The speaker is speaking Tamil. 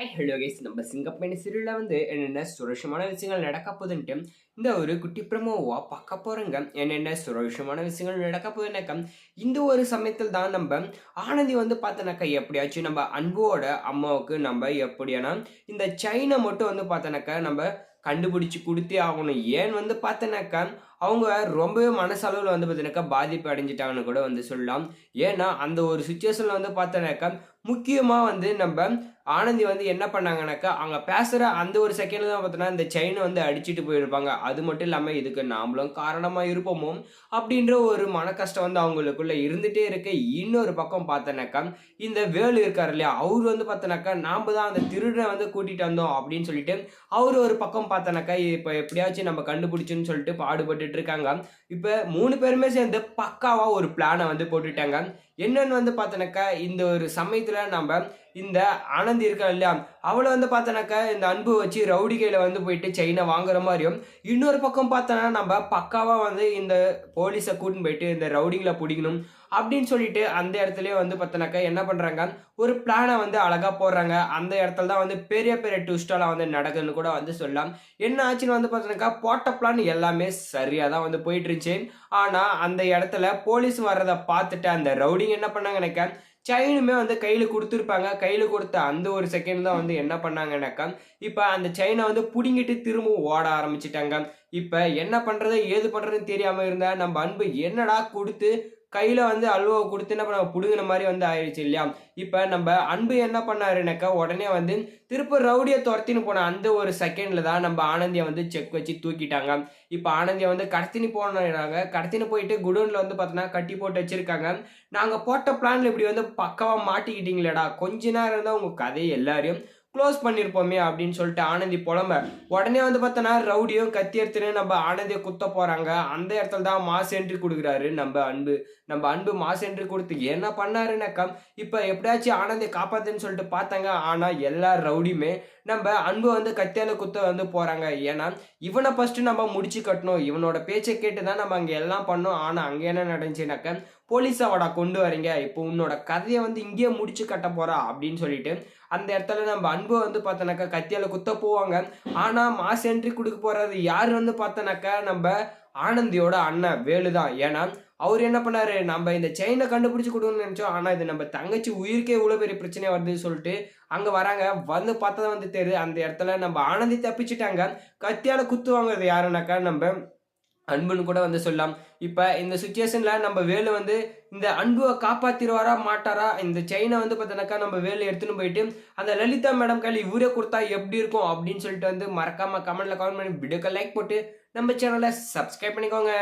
ஹை ஹலோ கைஸ் நம்ம சிங்கப்பெண்ணி சீரியலில் வந்து என்னென்ன சுரோஷமான விஷயங்கள் நடக்க போகுதுன்ட்டு இந்த ஒரு குட்டி பிரமோவாக பார்க்க போகிறோங்க என்னென்ன சுரோஷமான விஷயங்கள் நடக்க போகுதுனாக்கா இந்த ஒரு சமயத்தில் தான் நம்ம ஆனந்தி வந்து பார்த்தோன்னாக்கா எப்படியாச்சும் நம்ம அன்போட அம்மாவுக்கு நம்ம எப்படியானா இந்த சைனை மட்டும் வந்து பார்த்தோன்னாக்கா நம்ம கண்டுபிடிச்சி கொடுத்தே ஆகணும். ஏன் வந்து பார்த்தனாக்கா அவங்க ரொம்பவே மனசளவில் வந்து பார்த்தீங்கன்னாக்கா பாதிப்பு அடைஞ்சிட்டாங்கன்னு கூட வந்து சொல்லலாம். ஏன்னா அந்த ஒரு சுச்சுவேஷனில் வந்து பார்த்தோன்னாக்கா முக்கியமாக வந்து நம்ம ஆனந்தி வந்து என்ன பண்ணாங்கனாக்கா அவங்க பேசுகிற அந்த ஒரு செகண்டில் தான் பார்த்தோன்னா இந்த செயினை வந்து அடிச்சுட்டு போயிருப்பாங்க. அது மட்டும் இல்லாமல் இதுக்கு நாமளும் காரணமாக இருப்போமோ அப்படின்ற ஒரு மன கஷ்டம் வந்து அவங்களுக்குள்ளே இருந்துகிட்டே இருக்க. இன்னொரு பக்கம் பார்த்தனாக்கா இந்த வேலு இருக்கார் இல்லையா அவர் வந்து பார்த்தனாக்கா நாம் தான் அந்த திருடனை வந்து கூட்டிகிட்டு வந்தோம் அப்படின்னு சொல்லிட்டு அவர் ஒரு பக்கம் பார்த்தனாக்கா இப்போ எப்படியாச்சும் நம்ம கண்டுபிடிச்சுன்னு சொல்லிட்டு பாடுபட்டுட்டு இருக்காங்க. இப்போ மூணு பேருமே சேர்ந்து பக்காவாக ஒரு பிளானை வந்து போட்டுட்டாங்க. என்னன்னு வந்து பார்த்தனாக்கா இந்த ஒரு சமயத்தில் நம்ம இந்த ஆனந்தி இருக்கா இல்லையா? அவளை வந்து பார்த்தோன்னாக்கா இந்த அன்பு வச்சு ரவுடி கையில் வந்து போயிட்டு செயினை வாங்குற மாதிரியும் இன்னொரு பக்கம் பார்த்தோன்னா நம்ம பக்காவாக வந்து இந்த போலீஸை கூட்டின்னு போயிட்டு இந்த ரவுடிங்களை பிடிக்கணும் அப்படின்னு சொல்லிட்டு அந்த இடத்துலயே வந்து பார்த்தோன்னாக்கா என்ன பண்ணுறாங்க ஒரு பிளானை வந்து அழகாக போடுறாங்க. அந்த இடத்துல தான் வந்து பெரிய பெரிய ட்விஸ்டெல்லாம் வந்து நடக்குதுன்னு கூட வந்து சொல்லலாம். என்ன ஆச்சுன்னு வந்து பார்த்தோன்னாக்கா போட்ட பிளான் எல்லாமே சரியாக தான் வந்து போயிட்டு இருந்துச்சு. ஆனால் அந்த இடத்துல போலீஸ் வர்றதை பார்த்துட்டு அந்த ரவுடிங் என்ன பண்ணாங்கன்னாக்கா செயினுமே வந்து கையில் கொடுத்துருப்பாங்க. கையில் கொடுத்த அந்த ஒரு செகண்ட் தான் வந்து என்ன பண்ணாங்கனாக்கா இப்போ அந்த செயினை வந்து பிடுங்கிட்டு திரும்பவும் ஓட ஆரம்பிச்சிட்டாங்க. இப்போ என்ன பண்ணுறது ஏது பண்ணுறதுன்னு தெரியாமல் இருந்தால் நம்ம அன்பு என்னடா கொடுத்து கையில் வந்து அல்வாவை கொடுத்து என்ன பண்ண பிடுங்கின மாதிரி வந்து ஆயிடுச்சு இல்லையா? இப்போ நம்ம அன்பு என்ன பண்ணாருனாக்கா உடனே வந்து திருப்ப ரவுடியை துரத்தின்னு போன அந்த ஒரு செகண்டில் தான் நம்ம ஆனந்தியை வந்து செக் வச்சு தூக்கிட்டாங்க. இப்போ ஆனந்தியை வந்து கடத்தினு போனாங்க. கடத்தினு போயிட்டு குடோனில் வந்து பார்த்தோன்னா கட்டி போட்டு வச்சுருக்காங்க. நாங்கள் போட்ட பிளானில் இப்படி வந்து பக்கவாக மாட்டிக்கிட்டீங்களேடா. கொஞ்ச நேரம் இருந்தால் உங்கள் கதையை எல்லாரையும் க்ளோஸ் பண்ணியிருப்போமே அப்படின்னு சொல்லிட்டு ஆனந்தி புலம்ப. உடனே வந்து பார்த்தோன்னா ரவுடியும் கத்தி எடுத்துன்னு நம்ம ஆனந்தியை குத்த போகிறாங்க அந்த இடத்துல தான் மாஸ் என்ட்ரி கொடுக்குறாரு நம்ம அன்பு. நம்ம அன்பு மாஸ் என்ட்ரி கொடுத்து என்ன பண்ணாருனாக்கா இப்போ எப்படியாச்சும் ஆனந்தியை காப்பாத்துன்னு சொல்லிட்டு பார்த்தாங்க. ஆனால் எல்லா ரவுடியுமே நம்ம அன்பு வந்து கத்தியால் குத்த வந்து போகிறாங்க ஏன்னா இவனை ஃபஸ்ட்டு நம்ம முடிச்சு கட்டணும். இவனோட பேச்சை கேட்டு தான் நம்ம அங்கே எல்லாம் பண்ணோம். ஆனால் அங்கே என்ன நடந்துச்சுனாக்கா போலீஸை அவடா கொண்டு வரீங்க. இப்போ உன்னோட கதையை வந்து இங்கேயே முடிச்சு கட்ட போறா அப்படின்னு சொல்லிட்டு அந்த இடத்துல நம்ம அன்பு வந்து பார்த்தோன்னாக்கா கத்தியால குத்த போவாங்க. ஆனால் மாஸ் என்ட்ரி கொடுக்க போறது யார் வந்து பார்த்தோன்னாக்கா நம்ம ஆனந்தியோட அண்ணன் வேலு தான். ஏன்னா அவர் என்ன பண்ணாரு? நம்ம இந்த செயினை கண்டுபிடிச்சு கொடுக்கணும்னு நினைச்சோம். ஆனால் இது நம்ம தங்கச்சி உயிருக்கே இவ்வளோ பெரிய பிரச்சனையா வருதுன்னு சொல்லிட்டு அங்கே வராங்க. வந்து பார்த்தா வந்து தெரியுது. அந்த இடத்துல நம்ம ஆனந்தி தப்பிச்சிட்டாங்க. கத்தியால குத்து வாங்குறது யாருனாக்கா நம்ம அன்புன்னு கூட வந்து சொல்லலாம். இப்போ இந்த சுச்சுவேஷனில் நம்ம வேலு வந்து இந்த அன்புவை காப்பாற்றிடுவாரா மாட்டாரா? இந்த செயினை வந்து பார்த்தோன்னாக்கா நம்ம வேலு எடுத்துன்னு போயிட்டு அந்த லலிதா மேடம் கையில் இவரே கொடுத்தா எப்படி இருக்கும் அப்படின்னு சொல்லிட்டு வந்து மறக்காமல் கமெண்டில் கமெண்ட் பண்ணி வீடியோக்கு லைக் போட்டு நம்ம சேனலை சப்ஸ்கிரைப் பண்ணிக்கோங்க.